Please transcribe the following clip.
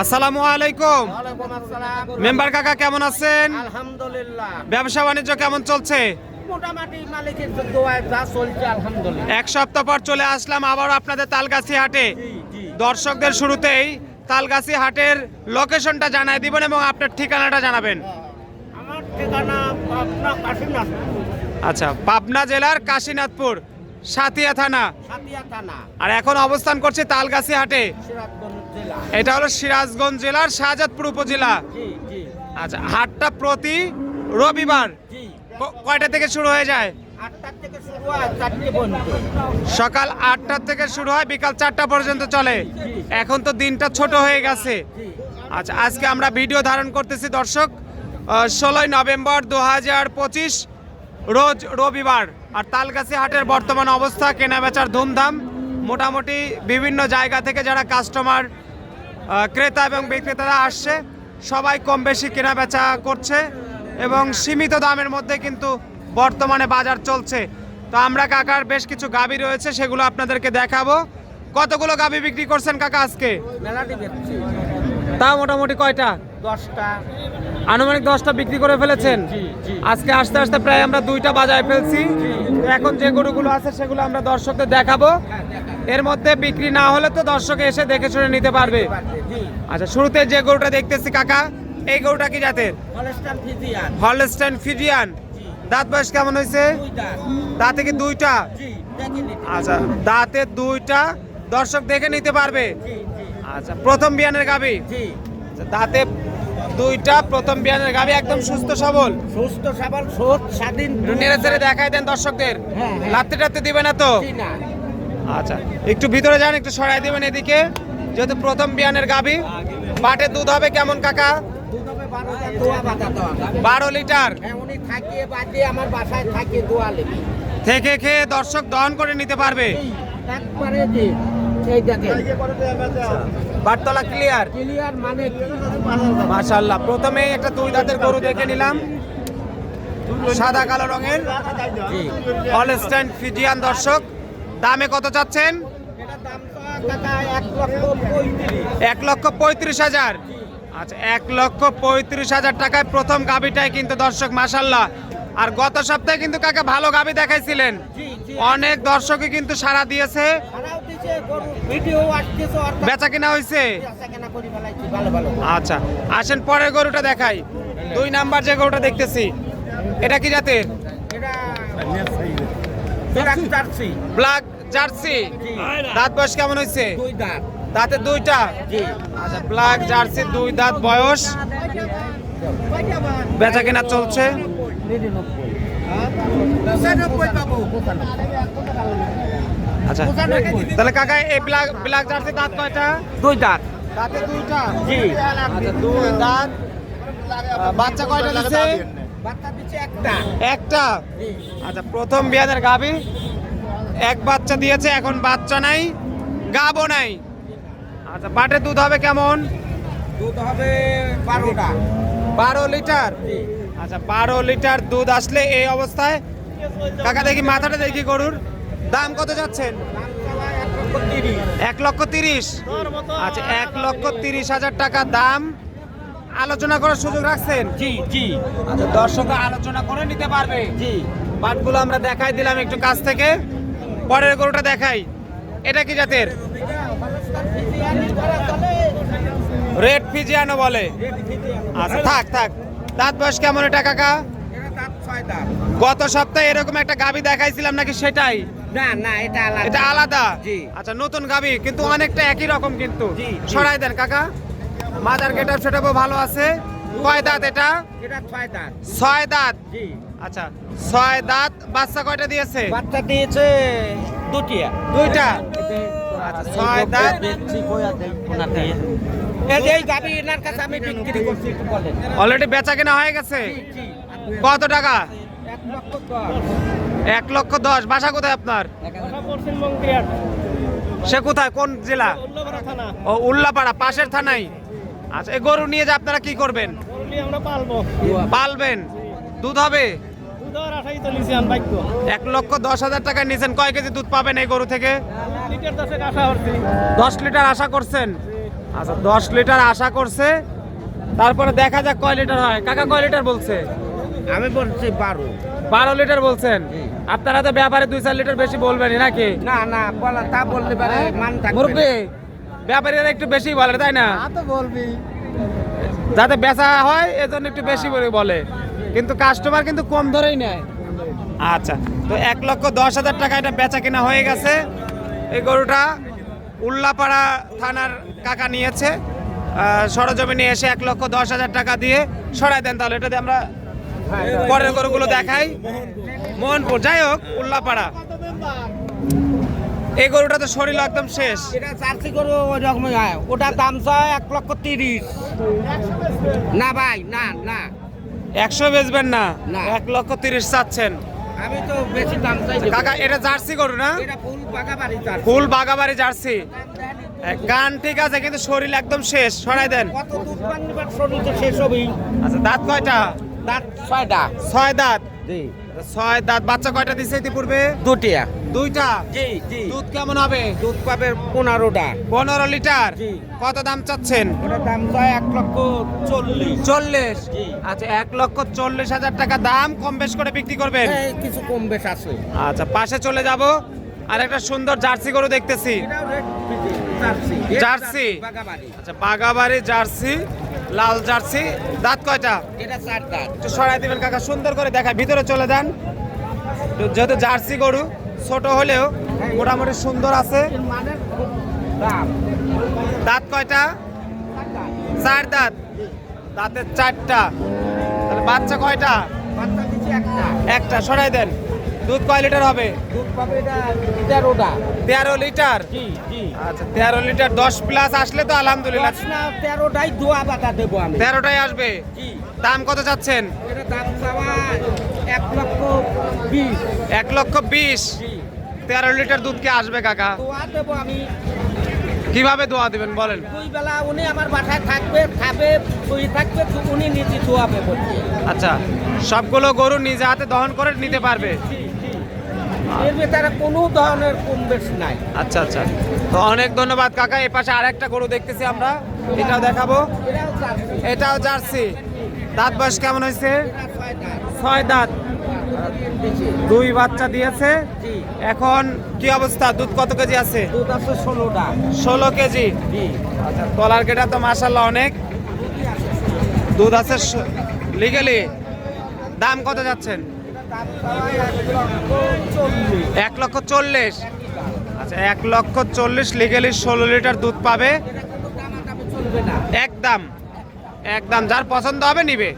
আসসালামু আলাইকুম। মেম্বার কাকা কেমন আছেন? আলহামদুলিল্লাহ। ব্যবসা বাণিজ্য কেমন চলছে? মোটামুটি মালিকের দোয়ায় যা চলছে আলহামদুলিল্লাহ। এক সপ্তাহ পর চলে আসলাম আবার আপনাদের তালগাছি হাটে। দর্শকদের শুরুতেই তালগাছি হাটের লোকেশনটা জানাই দিবেন এবং আপনার ঠিকানাটা জানাবেন। আমার ঠিকানা পাবনা কাশীনাথ আচ্ছা পাবনা জেলার কাশীনাথপুর সাতিয়া থানা। সাতিয়া থানা। আর এখন অবস্থান করছে তালগাছি হাটে। এটা হলো সিরাজগঞ্জ জেলার শাহজাদপুর উপজেলা। আচ্ছা হাটটা প্রতি রবিবার কয়টা থেকে শুরু হয়ে যায়? আটটার সকাল আটটা থেকে শুরু হয় বিকাল চারটা পর্যন্ত চলে। এখন তো দিনটা ছোট হয়ে গেছে। আচ্ছা আজকে আমরা ভিডিও ধারণ করতেছি দর্শক ষোলোই নভেম্বর দু হাজার পঁচিশ রোজ রবিবার। আর তালগাছি হাটের বর্তমান অবস্থা কেনাবেচার ধুমধাম। মোটামুটি বিভিন্ন জায়গা থেকে যারা কাস্টমার ক্রেতা এবং বিক্রেতারা আসছে। সবাই কম বেশি কেনাবেচা করছে এবং সীমিত দামের মধ্যে কিন্তু বর্তমানে বাজার চলছে। তো আমরা কাকার বেশ কিছু গাবি রয়েছে সেগুলো আপনাদেরকে দেখাবো। কতগুলো গাবি বিক্রি করছেন কাকা আজকে? তা মোটামুটি কয়টা? দশটা। আনুমানিক দশটা বিক্রি করে ফেলেছেন। আজকে আস্তে আস্তে প্রায় আমরা দুইটা বাজায় ফেলছি। এখন যে গরুগুলো আছে সেগুলো আমরা দর্শকদের দেখাবো। এর মধ্যে বিক্রি না হলে তো দর্শক এসে দেখে শুনে নিতে পারবে। আচ্ছা শুরুতে যে গরুটা দেখতেছি কাকা এই গরুটা কি জাতের? Holstein Friesian. দাঁত বয়স কেমন হয়েছে? দাঁতে। কি দুইটা? আচ্ছা দাঁতে দুইটা দর্শক দেখে নিতে পারবে। আচ্ছা প্রথম বিয়ানের গাবি? আচ্ছা, দাঁতে দুইটা প্রথম বিয়ানের গাবি একদম সুস্থ সবল? সুস্থ সবল স্বাধীন নেড়ে চেড়ে দেখাই দেন দর্শকদের। হ্যাঁ, হ্যাঁ। লাত্তি টাত্তি দিবে না তো? না। আচ্ছা একটু ভিতরে যান, একটু সরাই দিবেন এদিকে। যেহেতু প্রথম বিয়ানের গাবি পাটে দুধ হবে কেমন কাকা? বারো লিটার। থেকে খেয়ে দর্শক দহন করে নিতে পারবে। বাটতলা ক্লিয়ার ক্লিয়ার মানে প্রথমে একটা দুই দাঁতের গরু দেখে নিলাম। সাদা, কালো রঙের। হলস্টাইন ফিজিয়ান দর্শক। দামে কত চাচ্ছেন এক লক্ষ পঁয়ত্রিশ হাজার আচ্ছা এক লক্ষ পঁয়ত্রিশ হাজার টাকায় প্রথম গাবিটাই কিন্তু দর্শক মাসাল্লাহ আর গত সপ্তাহে কিন্তু কাকে ভালো গাবি দেখাইছিলেন অনেক দর্শকই কিন্তু সাড়া দিয়েছে বেচা কিনা হয়েছে আচ্ছা আসেন পরের গরুটা দেখাই দুই নাম্বার যে গরুটা দেখতেছি এটা কি জাতের ব্ল্যাক জার্সি। দাঁত বয়স কেমন হয়েছে? দাঁতে। দুইটা? আচ্ছা ব্ল্যাক জার্সি দুই দাঁত বয়স। বেচা কিনা চলছে? আচ্ছা তাহলে কাকা এই ব্ল্যাক ব্ল্যাক জার্সি দাঁত কয়টা? দুই দাঁত। দাঁতে দুইটা? জি। আচ্ছা দুই দাঁত। বাচ্চা কয়টা দিছে? একটা। একটা? আচ্ছা প্রথম বিয়াদের গাবি এক বাচ্চা দিয়েছে এখন বাচ্চা নাই গাবও নাই। আচ্ছা পাটের দুধ হবে কেমন? দুধ হবে বারোটা। বারো লিটার? আচ্ছা বারো লিটার দুধ আসলে এই অবস্থায়। কাকা দেখি মাথাটা দেখি গরুর। দাম কত যাচ্ছেন? এক লক্ষ তিরিশ। আচ্ছা এক লক্ষ তিরিশ হাজার টাকা দাম। আলোচনা করার সুযোগ রাখছেন? জি জি। আচ্ছা দর্শক আলোচনা করে নিতে পারবে। জি। পাটগুলো আমরা দেখাই দিলাম একটু কাছ থেকে। পরের গরুটা দেখাই। এটা কি জাতের? রেড ফিজিয়ানো বলে। আচ্ছা থাক থাক। দাঁত বয়স কেমন এটা কাকা? গত সপ্তাহে এরকম একটা গাবি দেখাইছিলাম নাকি সেটাই? না না এটা আলাদা। এটা আলাদা? আচ্ছা নতুন গাবি কিন্তু অনেকটা একই রকম কিন্তু। সরাই দেন কাকা। মাদার গেটআপ সেটাপও ভালো আছে। কয় দাঁত এটা? এটা ছয় দাঁত। ছয় দাঁত। আচ্ছা ছয় দাঁত বাচ্চা কয়টা দিয়েছে? বাচ্চা দিয়েছে দুটিয়া দুইটা? আচ্ছা ছয় দাঁত। এই যে গাবি এনার কাছে আমি বিক্রি করছি। একটু বলেন অলরেডি বেচা কেনা হয়ে গেছে? কত টাকা? এক লক্ষ দশ। বাসা কোথায় আপনার? সে কোথায়? কোন জেলা? ও উল্লাপাড়া পাশের থানায়। আচ্ছা এই গরু নিয়ে যে আপনারা কি করবেন? আমরা পালবো। পালবেন? দুধ হবে? এক লক্ষ দশ হাজার টাকা নিয়েছেন কয় কেজি দুধ পাবেন এই গরু থেকে? দশ লিটার আশা করছেন? আচ্ছা দশ লিটার আশা করছে। তারপরে দেখা যাক কয় লিটার হয়। কাকা কয় লিটার বলছে? আমি বলছি বারো। বারো লিটার বলছেন। আপনারা তো ব্যাপারে দুই চার লিটার বেশি বলবেনই নাকি? না না বলা তা বলতে পারে মান থাকবে ব্যাপারীরা একটু বেশি বলে তাই না? তো বলবি। যাতে বেচা হয় এজন্য একটু বেশি করে বলে। কিন্তু কাস্টমার কিন্তু কম ধরেই নেয়। আচ্ছা তো এক লক্ষ দশ হাজার টাকা এটা বেচা কিনা হয়ে গেছে। এই গরুটা উল্লাপাড়া থানার কাকা নিয়েছে। সরজমিনে এসে এক লক্ষ দশ হাজার টাকা দিয়ে সরাই দেন তাহলে এটা দিয়ে আমরা পরের গরুগুলো দেখাই। মোহনপুর যাই হোক উল্লাপাড়া। এই গরুটা তো শরীর একদম শেষ। এটা করে ওই রকমই হয় ওটার দাম চায় এক লক্ষ তিরিশ। না ভাই না না। একশো বেচবেন না। এক লক্ষ তিরিশ চাচ্ছেন। আমি তো বেশি দাম চাই কাকা এটা জার্সি গরু না? ফুল বাগাবাড়ি জার্সি। গান ঠিক আছে কিন্তু শরীর একদম শেষ। সরাই দেন। শেষ হবেই। আচ্ছা দাঁত কয়টা? দাঁত ছয়টা। ছয় দাঁত? ছয় দাঁত। বাচ্চা কয়টা দিছে ইতিপূর্বে? দুটিয়া। দুইটা? জি জি। দুধ কেমন হবে? দুধ পাবে পনেরোটা। পনেরো লিটার? জি। কত দাম চাচ্ছেন? ওটার দাম চায় এক লক্ষ চল্লিশ। চল্লিশ? আচ্ছা এক লক্ষ চল্লিশ হাজার টাকা দাম কম বেশ করে বিক্রি করবেন? কিছু কম বেশ আছে। আচ্ছা পাশে চলে যাব। আর একটা সুন্দর জার্সি গরু দেখতেছি। জার্সি। জার্সি? আচ্ছা বাগাবাড়ি জার্সি লাল জার্সি। দাঁত কয়টা? এটা চার দাঁত। একটু সরাই দিবেন কাকা সুন্দর করে দেখায়। ভিতরে চলে যান। যেহেতু জার্সি গরু ছোট হলেও মোটামুটি সুন্দর আছে। দাঁত কয়টা? চার দাঁত। দাঁতের চারটা। বাচ্চা কয়টা? একটা। একটা সরাই দেন। দুধ কয় লিটার হবে? তেরো লিটার? আচ্ছা তেরো লিটার দশ প্লাস আসলে তো আলহামদুলিল্লাহ। তেরোটাই দোয়া বাটা দেবো আমি। তেরোটাই আসবে? দাম কত চাচ্ছেন? এক লক্ষ বিশ। এক লক্ষ বিশ। তেরো লিটার দুধ কি আসবে কাকা? দোয়া দেবো আমি। কীভাবে দোয়া দিবেন বলেন? দুই বেলা উনি আমার বাসায় থাকবে খাবে শুয়ে থাকবে উনি নিজে বলছে আচ্ছা সবগুলো গরু নিজে হাতে দহন করে নিতে পারবে? এর ভিতরে কোনো ধরনের কম বেশ নাই। আচ্ছা আচ্ছা। তো অনেক ধন্যবাদ কাকা। এ পাশে আরেকটা গরু দেখতেছি আমরা। এটাও দেখাবো। এটাও জার্সি। দাঁত বয়স কেমন হয়েছে? ছয় দাঁত। দুই বাচ্চা দিয়েছে। এখন কি অবস্থা? দুধ কত কেজি আছে? দুধ আছে ষোলোটা। ষোলো কেজি? জি। আচ্ছা তলার কেটা তো মাসাল্লাহ অনেক। দুধ আছে লিগেলি দাম কত যাচ্ছেন? এক লক্ষ চল্লিশ। আচ্ছা এক লক্ষ চল্লিশ লিগেলি ষোলো লিটার দুধ পাবে। একদম একদম যার পছন্দ হবে নিবে।